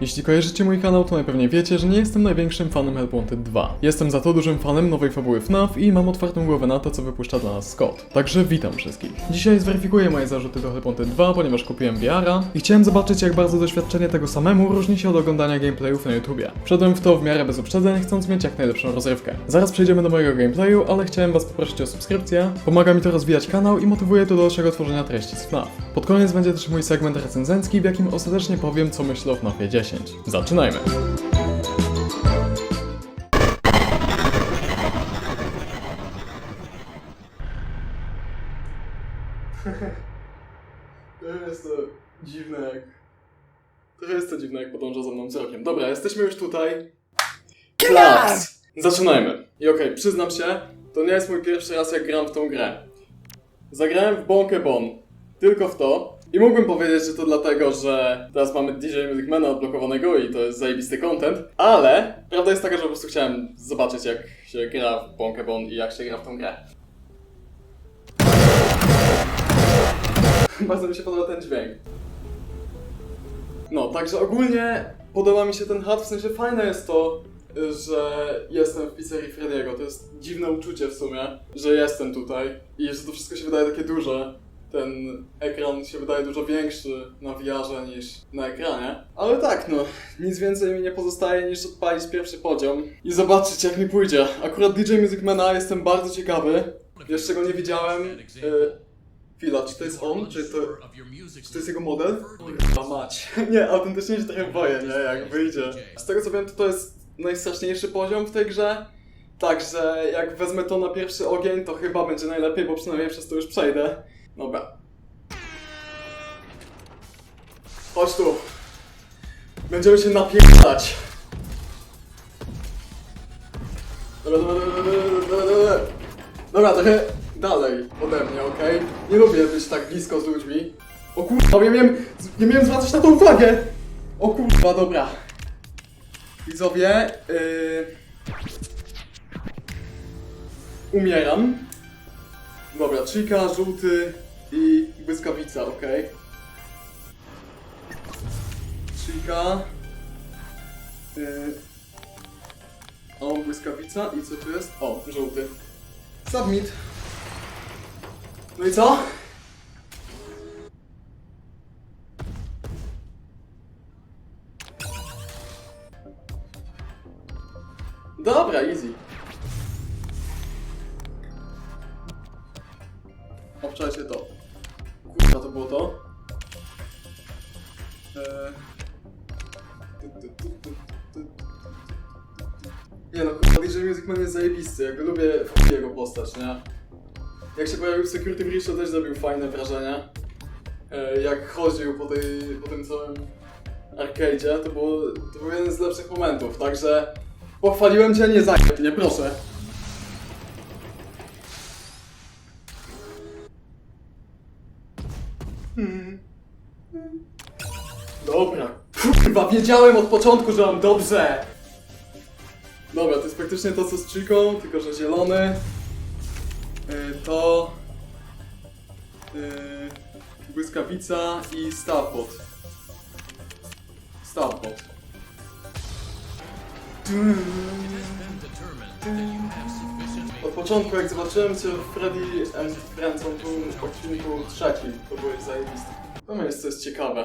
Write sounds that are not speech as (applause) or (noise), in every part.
Jeśli kojarzycie mój kanał, to najpewniej wiecie, że nie jestem największym fanem Help Wanted 2. Jestem za to dużym fanem nowej fabuły FNAF i mam otwartą głowę na to, co wypuszcza dla nas Scott. Także witam wszystkich. Dzisiaj zweryfikuję moje zarzuty do Help Wanted 2, ponieważ kupiłem VR-a i chciałem zobaczyć, jak bardzo doświadczenie tego samemu różni się od oglądania gameplayów na YouTubie. Wszedłem w to w miarę bez uprzedzeń, chcąc mieć jak najlepszą rozrywkę. Zaraz przejdziemy do mojego gameplayu, ale chciałem was poprosić o subskrypcję. Pomaga mi to rozwijać kanał i motywuje do dalszego tworzenia treści z FNAF. Pod koniec będzie też mój segment recenzencki, w jakim ostatecznie powiem, co myślę o FNAFie 10. Zaczynajmy! (laughs) To jest to dziwne jak... Trochę jest to dziwne jak podąża za mną wzrokiem. Dobra, jesteśmy już tutaj. Klaps! Zaczynajmy. I okej, przyznam się, to nie jest mój pierwszy raz jak gram w tą grę. Zagrałem w Bonkę Bon. Tylko w to. I mógłbym powiedzieć, że to dlatego, że teraz mamy DJ Music Mana odblokowanego i to jest zajebisty content, ale prawda jest taka, że po prostu chciałem zobaczyć jak się gra w Bonkę Bon i jak się gra w tą grę. (laughs) Bardzo mi się podoba ten dźwięk. No, także ogólnie podoba mi się ten chat, w sensie fajne jest to, że jestem w pizzerii Frediego. To jest dziwne uczucie w sumie, że jestem tutaj i że to wszystko się wydaje takie duże. Ten ekran się wydaje dużo większy na VR niż na ekranie. Ale tak, no, nic więcej mi nie pozostaje niż odpalić pierwszy poziom i zobaczyć jak mi pójdzie. Akurat DJ Music Mana jestem bardzo ciekawy. Jeszcze go nie widziałem. Y, czy to jest on? Czy to, czy to jest jego model? A mać. (laughs) Nie, autentycznie się trochę boję, nie? Jak wyjdzie. Z tego co wiem, to to jest najstraszniejszy poziom w tej grze. Także jak wezmę to na pierwszy ogień, to chyba będzie najlepiej, bo przynajmniej przez to już przejdę. Dobra. Chodź tu. Będziemy się napierdać. Dobra, dobra, dobra, dobra, dobra, dobra. Trochę dalej ode mnie, okej? Nie lubię być tak blisko z ludźmi. O kurwa, nie miałem, nie miałem zwracać na to uwagę! O kurwa, dobra. Widzowie, yy... Umieram. Dobra, Chica, żółty i błyskawica, okej? Chica. Yy... O, błyskawica i co tu jest? O, żółty. Submit. No i co? Dobra, easy. Obczajcie to. Było to? Nie no, kurwa, DJ Music Man jest zajebisty, jakby lubię jego postać, nie? Jak się pojawił w Security Breach, to też zrobił fajne wrażenie. E, Jak chodził po, tej, po tym całym arcade'zie, to, było, to był jeden z lepszych momentów, także pochwaliłem cię, nie zajeb, nie proszę. Kurwa, wiedziałem od początku, że mam dobrze! Dobra, to jest praktycznie to co z Chiką, tylko że zielony. Yy, to... Yy, błyskawica i Starpot. Starpot. Od początku jak zobaczyłem cię w Freddy and Friends on tu w odcinku trzecim, to byłeś zajebisty. To jest ciekawe.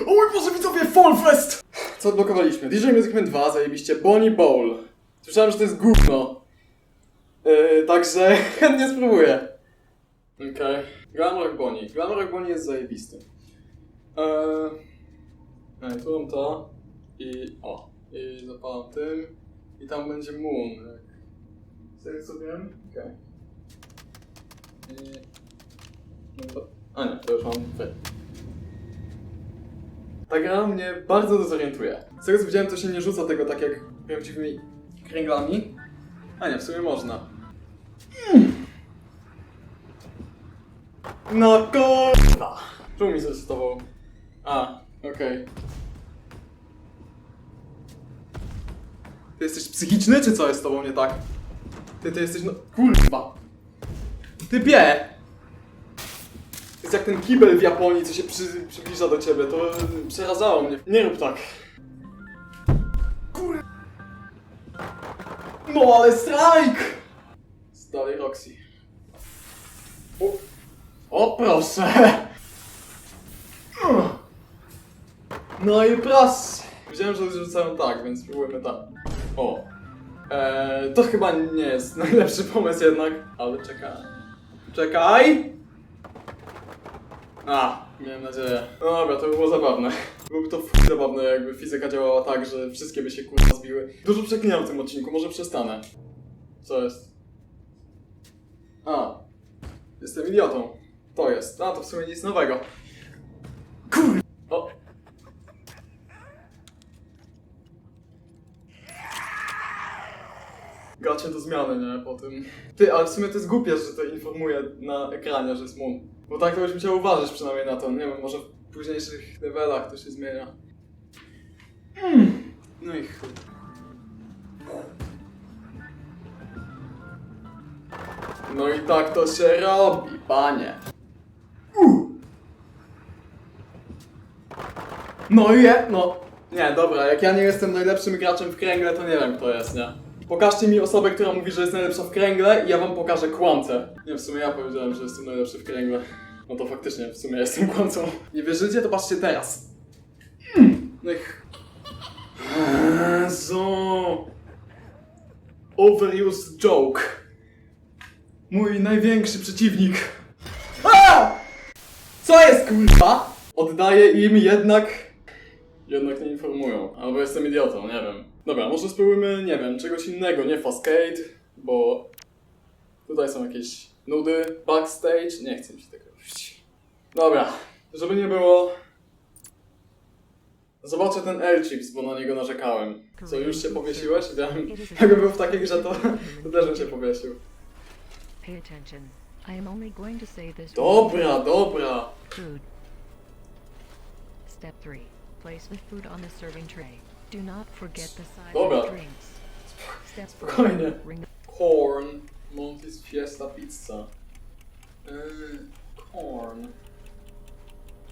O mój Boże, widzowie, Fall Fest! Co odblokowaliśmy? DJ Music Man 2, zajebiście, Bonnie Bowl. Słyszałem, że to jest gówno. Yy, także (laughs) chętnie spróbuję. Okej. Okay. Glamrock Bonnie. Glamrock Bonnie jest zajebisty. Eee, tu mam to. I o. I zapalam tym. I tam będzie Moon. Z tego co wiem? Okej. I... No to... A nie, to już mam wy. Ta gra mnie bardzo dezorientuje. Z tego co widziałem, to się nie rzuca tego tak jak prawdziwymi kręglami. A nie, w sumie można. Mm. No kurwa! Czemu mi zresetował? A, okej. Ty jesteś psychiczny, czy co jest z tobą nie tak? Ty, ty jesteś no... Kurwa! Ty bie! Jest jak ten kibel w Japonii, co się przy, przybliża do ciebie, to y, przerażało mnie. Nie rób tak. Kur... No ale strajk! Dalej Roxy. O, o proszę! No i proszę! Wiedziałem, że rzucają tak, więc spróbujmy tak. O. Eee, to chyba nie jest (laughs) najlepszy pomysł jednak, ale czekaj. Czekaj! A, miałem nadzieję. No dobra, to by było zabawne. Byłoby to f- zabawne, jakby fizyka działała tak, że wszystkie by się kurwa zbiły. Dużo przeklinam w tym odcinku, może przestanę. Co jest? A. Jestem idiotą. To jest. A, to w sumie nic nowego. Kur... O. Do zmiany, nie? Po tym. Ty, ale w sumie to jest głupie, że to informuje na ekranie, że jest Moon. Bo tak to byś musiał uważać przynajmniej na to. Nie wiem, może w późniejszych levelach to się zmienia. Hmm. No i chuj. No i tak to się robi, panie. Uh. No i je, no. Nie, dobra, jak ja nie jestem najlepszym graczem w kręgle, to nie wiem kto jest, nie? Pokażcie mi osobę, która mówi, że jest najlepsza w kręgle i ja wam pokażę kłamcę. Nie, w sumie ja powiedziałem, że jestem najlepszy w kręgle. No to faktycznie, w sumie jestem kłamcą. Nie wierzycie? To patrzcie teraz. Mm. No i... ch- Jezu. Overused joke. Mój największy przeciwnik. A! Co jest kurwa? Oddaję im jednak... Jednak nie informują. Albo jestem idiotą, nie wiem. Dobra, może spróbujmy, nie wiem, czegoś innego, nie Fascade, bo... Tutaj są jakieś nudy, backstage, nie chcę mi się tego robić. Dobra, żeby nie było... Zobaczę ten L-Chips, bo na niego narzekałem. Co, już się powiesiłeś? Wiem, jakby był w takiej grze, to, to też bym się powiesił. Dobra, dobra. Step 3. Place the food on the serving tray. Dobra. of the drinks. Step 4. Spokojnie. Corn, Monty's Fiesta Pizza. Yy, corn.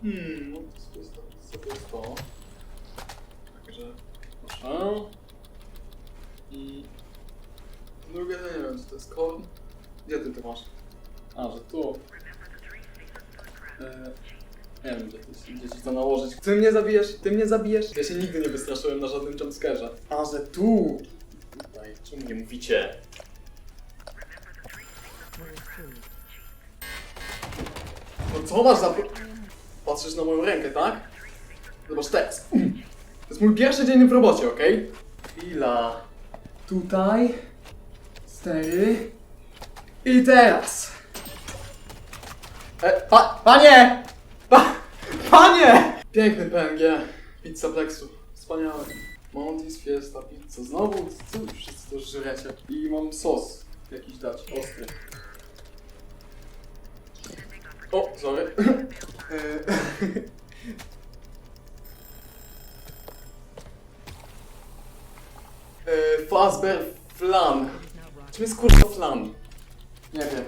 Hmm, Monty's Fiesta Pizza to jest to. Także proszę. I drugie to nie wiem, czy to jest corn. Gdzie ty to masz? A, że tu. Yy, nie wiem, gdzie, to, nałożyć. Ty mnie zabijesz? Ty mnie zabijesz? Ja się nigdy nie wystraszyłem na żadnym jumpscarze. A, że tu! Tutaj, czemu nie mówicie? No co masz za... Patrzysz na moją rękę, tak? Zobacz teraz. (clears throat) To jest mój pierwszy dzień w robocie, okej? Chwila. Tutaj. Cztery. I teraz. E, pa, panie! Pa, panie! Piękny PNG. Pizza Plexu. Wspaniały. Monty's Fiesta Pizza. Znowu, co wy wszyscy to żrecie? I mam sos jakiś dać, ostry. O, sorry. E, e, Fazbear Flan. Czym jest kurwa flan? Nie wiem.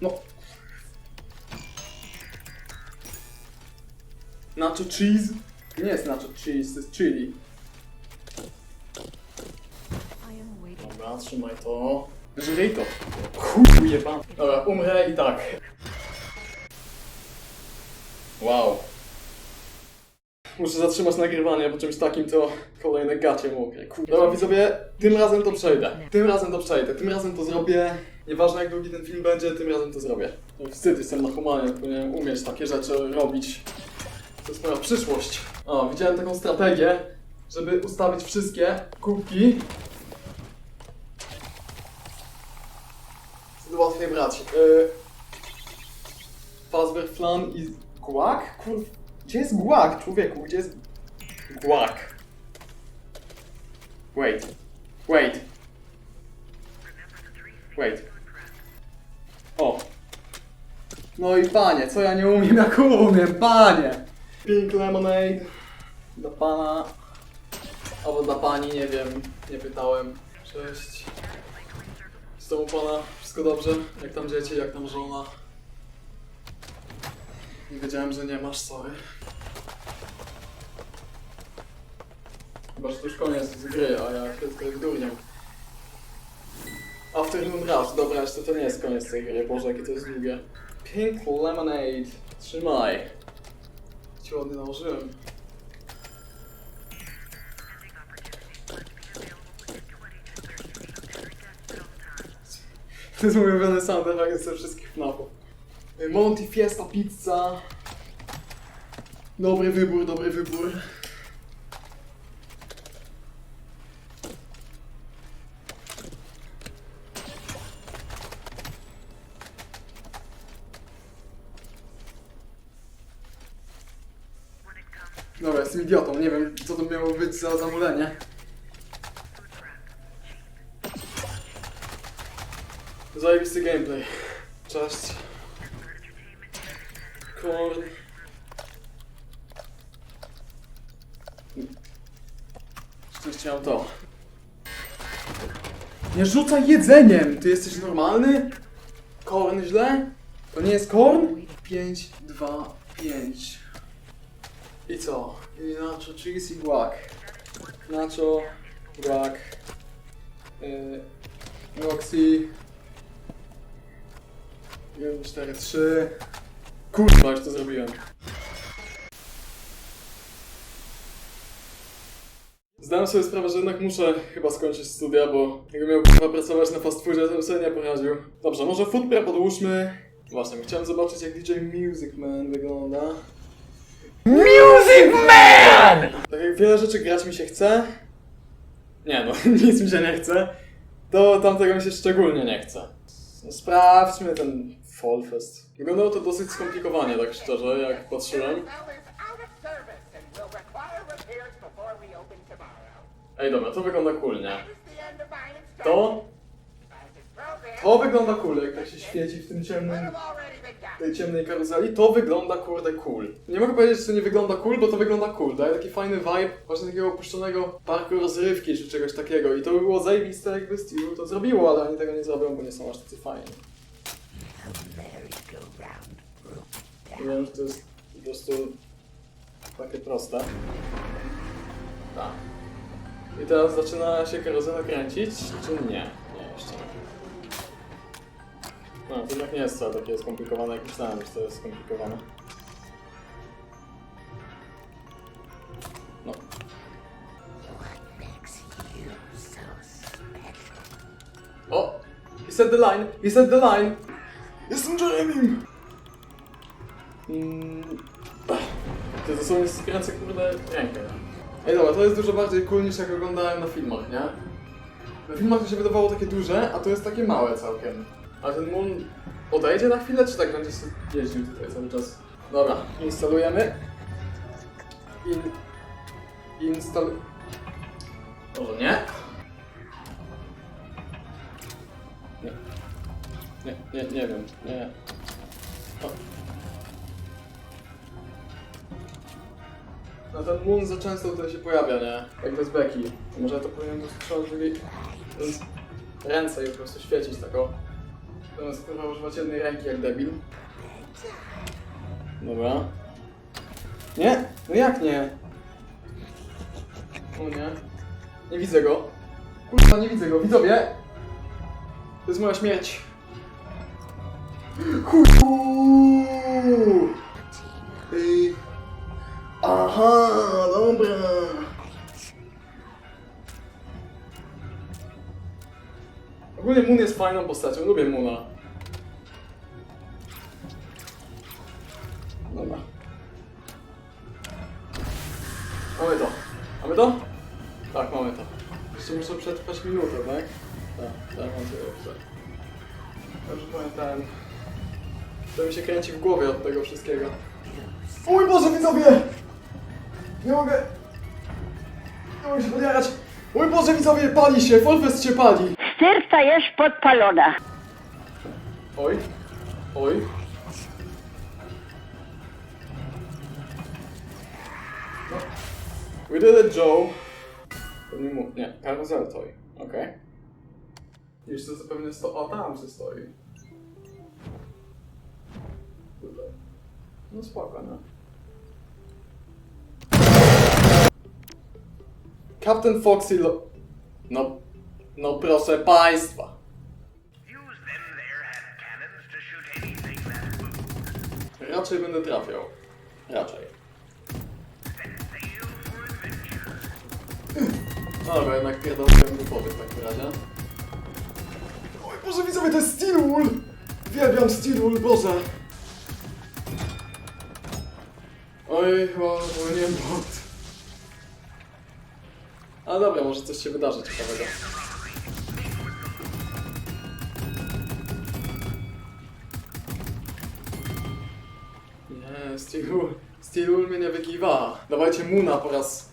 No. Nacho cheese? Nie jest nacho cheese, to jest chili. Dobra, trzymaj to. Żyj to. Chuj jebany. Dobra, umrę i tak. Wow. Muszę zatrzymać nagrywanie, bo czymś takim to kolejne gacie mokre. Dobra widzowie, tym razem to przejdę. Tym razem to przejdę, tym razem to zrobię. Nieważne jak długi ten film będzie, tym razem to zrobię. Wstyd, jestem na humanie, powinienem umieć takie rzeczy robić. To jest moja przyszłość. O, widziałem taką strategię, żeby ustawić wszystkie kubki Wtedy łatwiej brać. Yy, Fazbear Flan i gułak? Kur... Gdzie jest gułak, człowieku? Gdzie jest gułak? Wait. Wait. Wait. O. No i panie, co ja nie umiem, jak umiem, panie! Pink Lemonade. Dla pana. Albo dla pani, nie wiem, nie pytałem. Cześć. Z tobą pana wszystko dobrze? Jak tam dzieci, jak tam żona? Nie wiedziałem, że nie masz, sorry. Chyba, że to już koniec z gry, a ja się tutaj wdurniam. Afternoon Rush, dobra, jeszcze to nie jest koniec tej gry, Boże, jakie to jest długie. Pink Lemonade, trzymaj. Ci ładnie nałożyłem. To jest mój ulubiony soundtrack ze wszystkich FNAFów. Monty Fiesta Pizza. Dobry wybór, dobry wybór. Dobra, jestem idiotą, nie wiem co to miało być za zamulenie. Zajebisty gameplay. Cześć. Korn. Jeszcze chciałem to. Nie rzucaj jedzeniem! Ty jesteś normalny? Korn źle? To nie jest korn? 5, 2, 5. I co? I nacho cheese i guac. Nacho, guac. Yy, Roxy. 1, 4, 3. Kurwa, już to zrobiłem. Zdałem sobie sprawę, że jednak muszę chyba skończyć studia, bo jakbym miał kurwa pracować na fast foodzie, to bym sobie nie poradził. Dobrze, może food prep odłóżmy. Właśnie, chciałem zobaczyć jak DJ Music Man wygląda. Music Man! Tak jak wiele rzeczy grać mi się chce. Nie no, (laughs) nic mi się nie chce. To tamtego mi się szczególnie nie chce. No, sprawdźmy ten Fall Fest. Wyglądało to dosyć skomplikowanie, tak szczerze, jak patrzyłem. Ej, dobra, to wygląda cool, nie? To, to wygląda cool, jak tak się świeci w tym ciemnym, tej ciemnej karuzeli. To wygląda kurde cool. Nie mogę powiedzieć, że to nie wygląda cool, bo to wygląda cool. Daje taki fajny vibe właśnie takiego opuszczonego parku rozrywki czy czegoś takiego. I to by było zajebiste, jakby Steel to zrobiło, ale oni tego nie zrobią, bo nie są aż tacy fajni. Wiem, że to jest po prostu takie proste. Tak. I teraz zaczyna się karuzelę kręcić, czy nie? Nie, jeszcze nie. No, to jednak nie jest wcale takie skomplikowane, jak myślałem, że to jest skomplikowane. No. O! He said the line! He said the line! Jestem Jeremym! Mm. To dosłownie skręcę kurde rękę. Ej dobra, to jest dużo bardziej cool niż jak oglądałem na filmach, nie? Na filmach to się wydawało takie duże, a to jest takie małe całkiem. A ten Moon odejdzie na chwilę, czy tak będzie sobie jeździł tutaj cały czas? Dobra, instalujemy. In... Instal... Może nie? Nie. Nie, nie, nie wiem, nie. O. No ten Moon za często tutaj się pojawia, nie? Jak bez beki. Może ja to powinienem tu strzelać drugiej... Ręce i po prostu świecić tak kurwa używać jednej ręki jak debil. Dobra. Nie? No jak nie? O nie. Nie widzę go. Kurwa, nie widzę go. Widzowie! To jest moja śmierć. Chuj. Aha, dobra. Ogólnie Moon jest fajną postacią, lubię Moona. Dobra. Mamy to. Mamy to? Tak, mamy to. Jeszcze muszę przetrwać minutę, tak? Tak, tak, mam to dobrze. Dobrze pamiętałem. To mi się kręci w głowie od tego wszystkiego. Mój Boże, widzowie! Nie mogę... Nie mogę się podjarać. Mój Boże, widzowie, pali się! Folfest się pali! Serca jest podpalona. Oj. Oj. No. We did it, Joe. To nie mów. Nie, karuzel toy. Okej. Jeszcze zapewne sto... O, tam się stoi. No spoko, no. Captain Foxy lo... No... No proszę państwa. Raczej będę trafiał. Raczej. No dobra, jednak pierdolę głupoty w takim razie. Oj Boże widzowie, to jest Steel Wool! Uwielbiam Steel Wool, Boże! Oj, chyba powinienem błąd. Ale dobra, może coś się wydarzy ciekawego. Steel mnie nie wykiwa. Dawajcie Muna po raz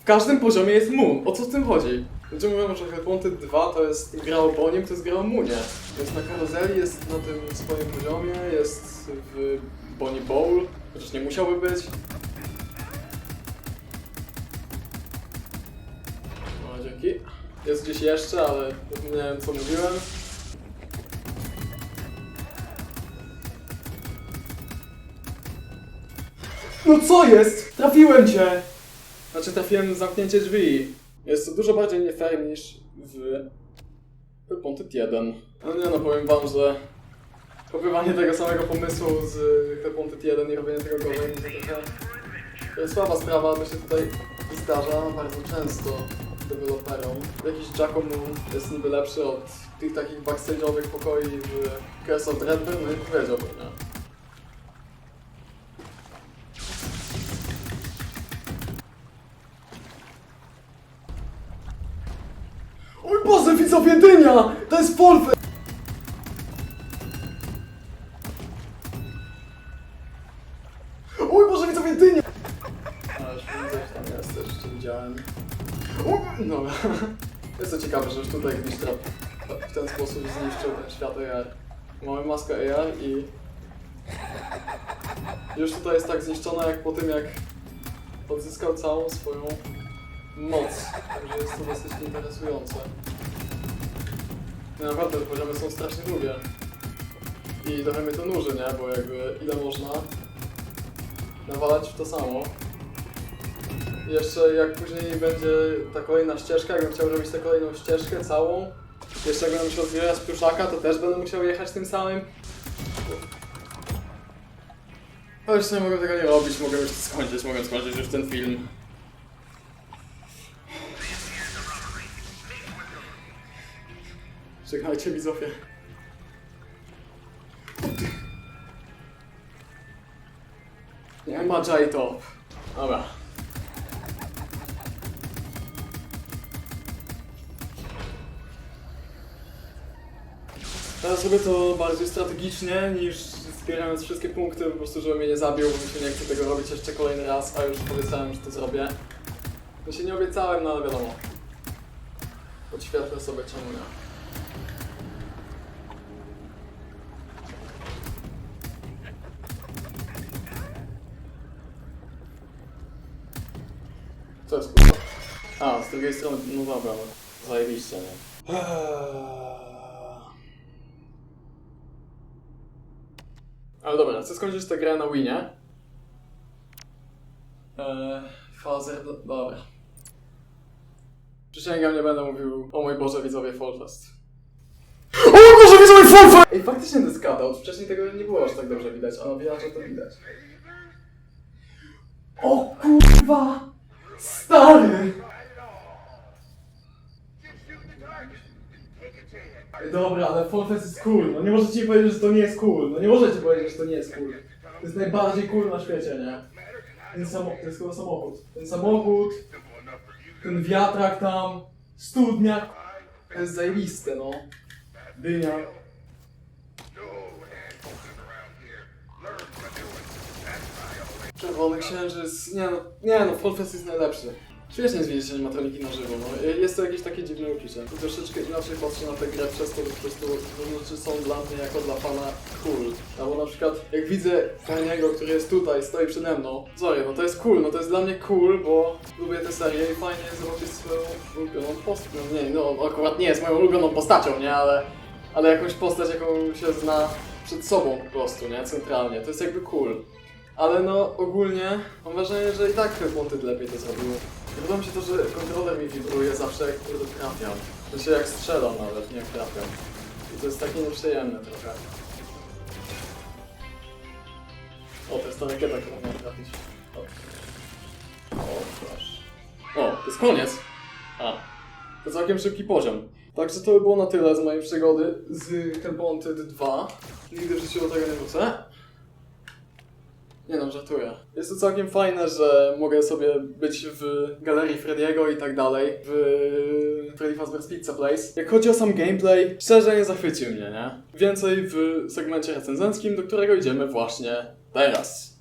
w każdym poziomie jest Moon. O co w tym chodzi? Ludzie mówią, że Hellpointed 2 to jest gra o Bonim, to jest gra o Moonie. Jest na karuzeli, jest na tym swoim poziomie, jest w Bonnie Bowl, chociaż nie musiałby być. O, dzięki. Jest gdzieś jeszcze, ale nie wiem co mówiłem. No co jest? Trafiłem cię! Znaczy trafiłem w zamknięcie drzwi. Jest to dużo bardziej nie fair niż w Hellpointed 1. No nie no, powiem wam, że kopiowanie tego samego pomysłu z Hellpointed 1 i robienie tego gorzej to trochę jest słaba sprawa, to się tutaj zdarza bardzo często deweloperom. Jakiś Giacomo jest niby lepszy od tych takich backstage'owych pokoi w Curse of Dreadburn, no i powiedziałbym, nie? Oj Boże, widzowie, dynia! To jest Polfe! Oj Boże, widzowie, dynia! Widzę, że tam widziałem. O, Dobra. Jest to ciekawe, że już tutaj gdzieś trap w ten sposób zniszczył ten świat AR. Mamy maskę AR i... Już tutaj jest tak zniszczona jak po tym, jak odzyskał całą swoją moc. Także jest to dosyć interesujące. Naprawdę, te poziomy są strasznie długie. I trochę mnie to nuży, nie? Bo jakby ile można nawalać w to samo. Jeszcze jak później będzie ta kolejna ścieżka, jakbym chciał robić tę kolejną ścieżkę całą, jeszcze jak będę musiał zbierać pluszaka, to też będę musiał jechać tym samym. Ale już nie mogę tego nie robić, mogę już skończyć, mogę skończyć już ten film. Czekajcie widzowie. Nie ma J-Top. Dobra. Teraz robię to bardziej strategicznie niż zbierając wszystkie punkty, po prostu żeby mnie nie zabił, bo mi się nie chce tego robić jeszcze kolejny raz, a już obiecałem, że to zrobię. No się nie obiecałem, no ale wiadomo. Podświetlę sobie czemu nie. Co jest kurwa? A, z drugiej strony, no dobra, no. Zajebiście, nie? Eee. Ale dobra, chcę skończyć tę grę na Winie. Eee, fazer, dobra. Przysięgam, nie będę mówił o mój Boże widzowie Fallfest. O mój Boże widzowie Fallfest! Ej, faktycznie to jest. Wcześniej tego nie było aż tak dobrze widać, a na wiarze to widać. O kurwa! Stary! Dobra, ale Fallfest jest cool. No nie możecie powiedzieć, że to nie jest cool. No nie możecie powiedzieć, że to nie jest cool. To jest najbardziej cool na świecie, nie? Ten samochód, to jest chyba samochód. Ten samochód, ten wiatrak tam, studnia. To jest zajebiste, no. Dynia. Czerwony księżyc. Nie no, nie no, Fallfest jest najlepszy. Świetnie jest widzieć animatroniki na żywo, no. Jest to jakieś takie dziwne uczucie. Troszeczkę inaczej patrzę na tę grę przez to, że po prostu rzeczy są dla mnie jako dla fana cool. Albo na przykład jak widzę fajnego, który jest tutaj, stoi przede mną. Sorry, no to jest cool, no to jest dla mnie cool, bo lubię tę serię i fajnie jest zobaczyć swoją ulubioną postać. No nie, no akurat nie jest moją ulubioną postacią, nie, ale, ale jakąś postać, jaką się zna przed sobą po prostu, nie, centralnie. To jest jakby cool. Ale no, ogólnie mam wrażenie, że i tak Hellpointed lepiej to zrobił. Podoba mi się to, że kontroler mi wibruje zawsze jak kurde trafiam. Się jak strzelam nawet, nie jak trafiam. I to jest takie nieprzyjemne trochę. O, to jest ta rakieta, którą miałem trafić. O, proszę. O, to jest koniec! A, to całkiem szybki poziom. Także to by było na tyle z mojej przygody z Hellpointed 2. Nigdy w życiu do tego nie wrócę. Nie no, żartuję. Jest to całkiem fajne, że mogę sobie być w galerii Frediego i tak dalej, w Freddy Fazbear's Pizza Place. Jak chodzi o sam gameplay, szczerze nie zachwycił mnie, nie? Więcej w segmencie recenzenckim, do którego idziemy właśnie teraz.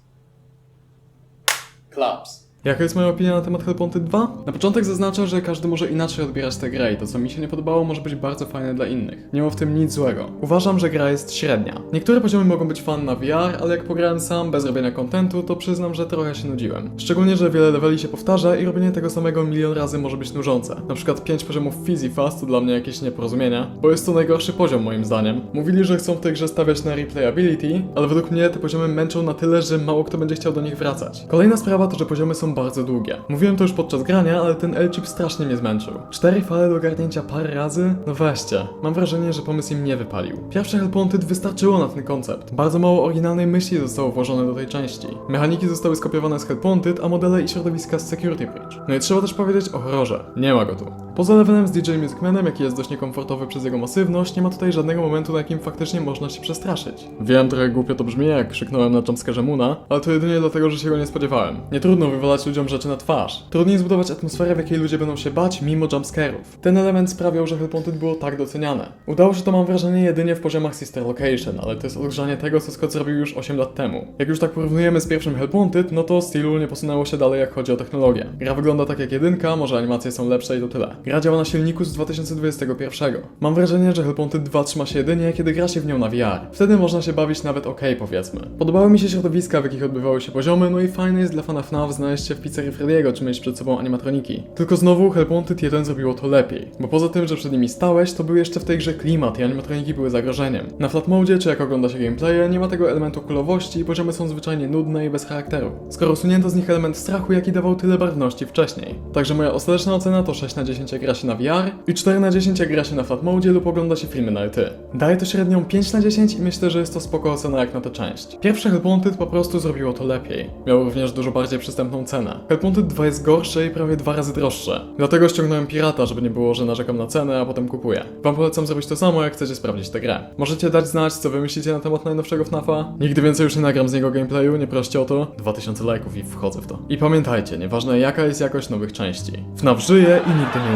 Claps. Jaka jest moja opinia na temat Hellpointed 2? Na początek zaznaczę, że każdy może inaczej odbierać tę grę i to co mi się nie podobało może być bardzo fajne dla innych. Nie ma w tym nic złego. Uważam, że gra jest średnia. Niektóre poziomy mogą być fan na VR, ale jak pograłem sam bez robienia kontentu, to przyznam, że trochę się nudziłem. Szczególnie, że wiele leveli się powtarza i robienie tego samego milion razy może być nużące. Na przykład 5 poziomów Fizzy Fast to dla mnie jakieś nieporozumienia, bo jest to najgorszy poziom moim zdaniem. Mówili, że chcą w tej grze stawiać na replayability, ale według mnie te poziomy męczą na tyle, że mało kto będzie chciał do nich wracać. Kolejna sprawa to, że poziomy są bardzo długie. Mówiłem to już podczas grania, ale ten L-chip strasznie mnie zmęczył. Cztery fale do ogarnięcia parę razy? No weźcie. Mam wrażenie, że pomysł im nie wypalił. Pierwsze Hellpointed wystarczyło na ten koncept. Bardzo mało oryginalnej myśli zostało włożone do tej części. Mechaniki zostały skopiowane z Hellpointed, a modele i środowiska z Security Bridge. No i trzeba też powiedzieć o horrorze. Nie ma go tu. Poza levelem z DJ Music Manem, jaki jest dość niekomfortowy przez jego masywność, nie ma tutaj żadnego momentu, na jakim faktycznie można się przestraszyć. Wiem, trochę głupio to brzmi, jak krzyknąłem na jumpscarze Moona, ale to jedynie dlatego, że się go nie spodziewałem. Nie trudno wywalać ludziom rzeczy na twarz. Trudniej zbudować atmosferę, w jakiej ludzie będą się bać mimo jumpscarów. Ten element sprawiał, że Hellpointed było tak doceniane. Udało się to mam wrażenie jedynie w poziomach Sister Location, ale to jest odgrzanie tego, co Scott zrobił już 8 lat temu. Jak już tak porównujemy z pierwszym Hellpointed, no to stylu nie posunęło się dalej jak chodzi o technologię. Gra wygląda tak jak jedynka, może animacje są lepsze i to tyle. Gra działa na silniku z 2021. Mam wrażenie, że Hellpointed 2 trzyma się jedynie, kiedy gra się w nią na VR. Wtedy można się bawić nawet ok, powiedzmy. Podobały mi się środowiska, w jakich odbywały się poziomy, no i fajne jest dla fana FNAF znaleźć się w pizzerii Frediego, czy mieć przed sobą animatroniki. Tylko znowu Hellpointed 1 zrobiło to lepiej, bo poza tym, że przed nimi stałeś, to był jeszcze w tej grze klimat i animatroniki były zagrożeniem. Na flat mode, czy jak ogląda się gameplaye, nie ma tego elementu kulowości i poziomy są zwyczajnie nudne i bez charakteru. Skoro usunięto z nich element strachu, jaki dawał tyle barwności wcześniej. Także moja ostateczna ocena to 6 na 10 jak gra się na VR i 4 na 10 jak gra się na flat mode lub ogląda się filmy na ET. Daję to średnią 5 na 10 i myślę, że jest to spoko ocena jak na tę część. Pierwsze Hellpointed po prostu zrobiło to lepiej. Miał również dużo bardziej przystępną cenę. Hellpointed 2 jest gorsze i prawie dwa razy droższe. Dlatego ściągnąłem pirata, żeby nie było, że narzekam na cenę, a potem kupuję. Wam polecam zrobić to samo, jak chcecie sprawdzić tę grę. Możecie dać znać, co wy myślicie na temat najnowszego FNAFa. Nigdy więcej już nie nagram z niego gameplayu, nie proście o to. 2000 lajków i wchodzę w to. I pamiętajcie, nieważne jaka jest jakość nowych części. FNAF żyje i nigdy nie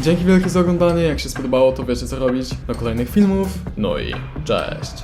Dzięki wielkie za oglądanie, jak się spodobało to wiecie co robić. Do kolejnych filmów, no i cześć.